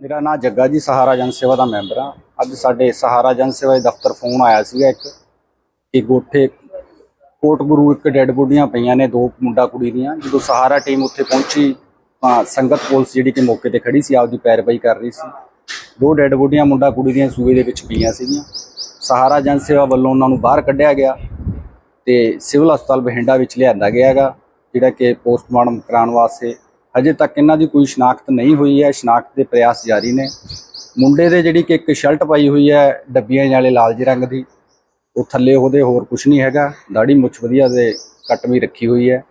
ਮੇਰਾ ਨਾਮ ਜੱਗਾ ਜੀ, ਸਹਾਰਾ ਜਨ ਸੇਵਾ ਦਾ ਮੈਂਬਰ ਆ ਅੱਜ ਸਾਡੇ ਸਹਾਰਾ ਜਨ ਸੇਵਾ ਦੇ ਦਫ਼ਤਰ ਫੋਨ ਆਇਆ ਸੀਗਾ ਇੱਕ, ਕਿ ਗੋਠੇ ਕੋਟ ਗੁਰੂ ਇੱਕ ਡੈੱਡ ਬੋਡੀਆਂ ਪਈਆਂ ਨੇ, ਦੋ ਮੁੰਡਾ ਕੁੜੀ ਦੀਆਂ। ਜਦੋਂ ਸਹਾਰਾ ਟੀਮ ਉੱਥੇ ਪਹੁੰਚੀ, ਤਾਂ ਸੰਗਤ ਪੁਲਿਸ ਜਿਹੜੀ ਕਿ ਮੌਕੇ ਤੇ ਖੜੀ ਸੀ, ਆਪਦੀ ਪੈਰਵਾਈ ਕਰ ਰਹੀ ਸੀ। ਦੋ ਡੈੱਡ ਬੋਡੀਆਂ ਮੁੰਡਾ ਕੁੜੀ ਦੀਆਂ ਸੂਏ ਦੇ ਵਿੱਚ ਪਈਆਂ ਸੀਗੀਆਂ। ਸਹਾਰਾ ਜਨ ਸੇਵਾ ਵੱਲੋਂ ਉਹਨਾਂ ਨੂੰ ਬਾਹਰ ਕੱਢਿਆ ਗਿਆ ਤੇ ਸਿਵਲ ਹਸਪਤਾਲ ਬਠਿੰਡਾ ਵਿੱਚ ਲਿਆਂਦਾ ਗਿਆ ਹੈਗਾ, ਜਿਹੜਾ ਕਿ ਪੋਸਟਮਾਰਟਮ ਕਰਾਉਣ ਵਾਸਤੇ ਹਜੇ ਤੱਕ ਇਹਨਾਂ ਦੀ ਕੋਈ ਸ਼ਨਾਖਤ ਨਹੀਂ ਹੋਈ ਹੈ। ਸ਼ਨਾਖਤ ਦੇ ਪ੍ਰਯਾਸ ਜਾਰੀ ਨੇ। ਮੁੰਡੇ ਦੇ ਜਿਹੜੀ ਕਿ ਇੱਕ ਸ਼ਰਟ ਪਾਈ ਹੋਈ ਹੈ ਡੱਬੀਆਂ ਵਾਲੇ ਲਾਲ ਜਿਹੇ ਰੰਗ ਦੀ, ਉਹ ਥੱਲੇ ਉਹਦੇ ਹੋਰ ਕੁਝ ਨਹੀਂ ਹੈਗਾ। ਦਾੜੀ ਮੁੱਛ ਵਧੀਆ ਦੇ ਕੱਟ ਵੀ ਰੱਖੀ ਹੋਈ ਹੈ।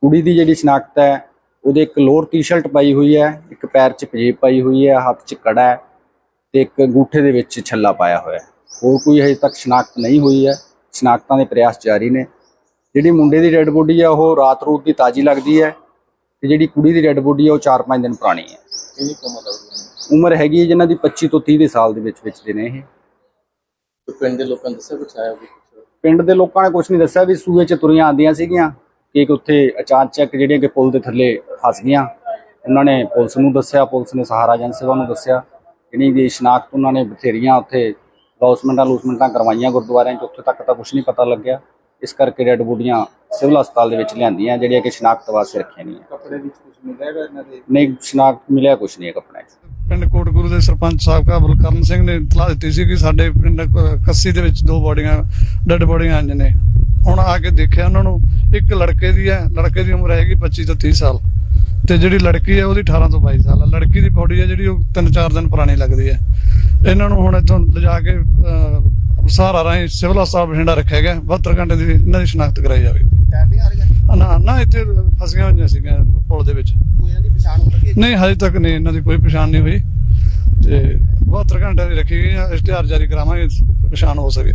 ਕੁੜੀ ਦੀ ਜਿਹੜੀ ਸ਼ਨਾਖਤ ਹੈ, ਉਹਦੇ ਇੱਕ ਲੋਅਰ ਟੀ-ਸ਼ਰਟ ਪਾਈ ਹੋਈ ਹੈ, ਇੱਕ ਪੈਰ 'ਚ ਪਜੇਬ ਪਾਈ ਹੋਈ ਹੈ, ਹੱਥ 'ਚ ਕੜਾ ਹੈ ਤੇ ਇੱਕ ਅੰਗੂਠੇ ਦੇ ਵਿੱਚ ਛੱਲਾ ਪਾਇਆ ਹੋਇਆ ਹੈ। ਹੋਰ ਕੋਈ ਹਜੇ ਤੱਕ ਸ਼ਨਾਖਤ ਨਹੀਂ ਹੋਈ ਹੈ। ਸ਼ਨਾਖਤਾਂ ਦੇ ਪ੍ਰਯਾਸ ਜਾਰੀ ਨੇ। ਜਿਹੜੀ ਮੁੰਡੇ ਦੀ ਡੈੱਡ ਬੋਡੀ ਹੈ, ਉਹ ਰਾਤ ਰੂਤ ਦੀ ਤਾਜ਼ੀ ਲੱਗਦੀ ਹੈ। ਤੇ ਜਿਹੜੀ ਕੁੜੀ ਦੀ ਡੈੱਡ ਬੋਡੀ ਹੈ ਉਹ 4-5 ਦਿਨ ਪੁਰਾਣੀ ਹੈ। ਕਿੰਨੀ ਕਮਾ ਲੱਗਦੀ ਉਮਰ ਹੈਗੀ ਹੈ ਜਿਨ੍ਹਾਂ ਦੀ 25 ਤੋਂ 30 ਦੇ ਸਾਲ ਦੇ ਵਿੱਚ ਵਿੱਚ ਦੇ ਨੇ ਇਹ। ਤੇ ਪਿੰਡ ਦੇ ਲੋਕਾਂ ਨੇ ਦੱਸਿਆ ਕੁਛ ਆਇਆ ਕੁਛ? ਪਿੰਡ ਦੇ ਲੋਕਾਂ ਨੇ ਕੁਝ ਨਹੀਂ ਦੱਸਿਆ ਵੀ ਸੂਏ 'ਚ ਤੁਰੀਆਂ ਆਉਂਦੀਆਂ ਸੀਗੀਆਂ ਕਿ ਇੱਕ ਉੱਥੇ ਅਚਾਨਚਕ ਜਿਹੜੀਆਂ ਕਿ ਪੁਲ ਦੇ ਥੱਲੇ ਫਸ ਗਈਆਂ। ਉਹਨਾਂ ਨੇ ਪੁਲਿਸ ਨੂੰ ਦੱਸਿਆ ਪੁਲਿਸ ਨੇ ਸਹਾਰਾ ਜਨ ਸੇਵਾ ਨੂੰ ਦੱਸਿਆ। ਜਿਹੜੀ ਦੀ ਸ਼ਨਾਖਤ ਉਹਨਾਂ ਨੇ ਬਥੇਰੀਆਂ ਉੱਥੇ ਲੌਸਮੈਂਟਾਂ ਲੂਸਮੈਂਟਾਂ ਕਰਵਾਈਆਂ ਗੁਰਦੁਆਰਿਆਂ 'ਚ ਉੱਥੇ ਤੱਕ ਤਾਂ ਕੁਝ ਨਹੀਂ ਪਤਾ ਲੱਗਿਆ। ਇਸ ਕਰਕੇ ਡੈਡ ਬੋਡੀਆਂ ਸਿਵਲ ਹਸਪਤਾਲ ਦੇ ਵਿੱਚ ਲਿਆਂਦੀਆਂ ਜਿਹੜੀਆਂ ਕਿ ਸ਼ਨਾਖਤ ਵਾਸਤੇ ਰੱਖੀਆਂ ਨਹੀਂ ਕੱਪੜੇ ਵਿੱਚ ਕੁਝ ਮਿਲੇਗਾ ਇਹਨਾਂ ਦੇ? ਨਹੀਂ ਸ਼ਨਾਖਤ ਮਿਲਿਆ ਕੁਝ ਨਹੀਂ ਹੈ ਕੱਪੜਿਆਂ 'ਚ। ਪਿੰਡ ਕੋਟਗੁਰੂ ਦੇ ਸਰਪੰਚ ਸਾਬਕਾ ਬਲਕਰਨ ਸਿੰਘ ਨੇ ਇਤਲਾਹ ਦਿੱਤੀ ਸੀ ਕਿ ਸਾਡੇ ਪਿੰਡ ਕੱਸੀ ਦੇ ਵਿੱਚ ਦੋ ਬੋਡੀਆਂ ਡੈੱਡ ਬੋਡੀਆਂ ਆਈਆਂ ਨੇ। ਹੁਣ ਆ ਕੇ ਦੇਖਿਆ ਉਹਨਾਂ ਨੂੰ ਇੱਕ ਲੜਕੇ ਦੀ ਹੈ ਲੜਕੇ ਦੀ ਉਮਰ ਹੈਗੀ 25 ਤੋਂ 30 ਸਾਲ। ਤੇ ਜਿਹੜੀ ਲੜਕੀ ਹੈ ਉਹਦੀ 18 ਤੋਂ 22 ਸਾਲ ਹੈ। ਲੜਕੀ ਦੀ ਬੋਡੀ ਹੈ ਜਿਹੜੀ ਉਹ 3-4 ਦਿਨ ਪੁਰਾਣੀ ਲੱਗਦੀ ਹੈ। ਇਹਨਾਂ ਨੂੰ ਹੁਣ ਇੱਥੋਂ ਲਿਜਾ ਕੇ ਅਹ, ਸਹਾਰਾ ਰਾਹੀਂ ਸਿਵਲ ਹਸਪਤਾਲ ਬਠਿੰਡਾ ਰੱਖਿਆ ਗਿਆ। 72 ਘੰਟੇ ਦੀ ਇਹਨਾਂ ਦੀ ਸ਼ਨਾਖਤ ਕਰਾਈ ਜਾਵੇ। ਨਾ ਨਾ ਇੱਥੇ ਫਸੀਆਂ ਹੋਈਆਂ ਸੀਗੀਆਂ ਪੁਲ ਦੇ ਵਿੱਚ। ਕੋਈ ਦੀ ਪਛਾਣ ਹੋ ਸਕੀ? ਨਹੀਂ ਹਜੇ ਤੱਕ ਨਹੀਂ ਇਹਨਾਂ ਦੀ ਕੋਈ ਪਛਾਣ ਨਹੀਂ ਹੋਈ। ਤੇ 72 ਘੰਟਿਆਂ ਦੀ ਰੱਖੀ ਗਈ ਹੈ ਇਸ਼ਤਿਹਾਰ ਜਾਰੀ ਕਰਾਵਾਂਗੇ ਪਛਾਣ ਹੋ ਸਕੇ।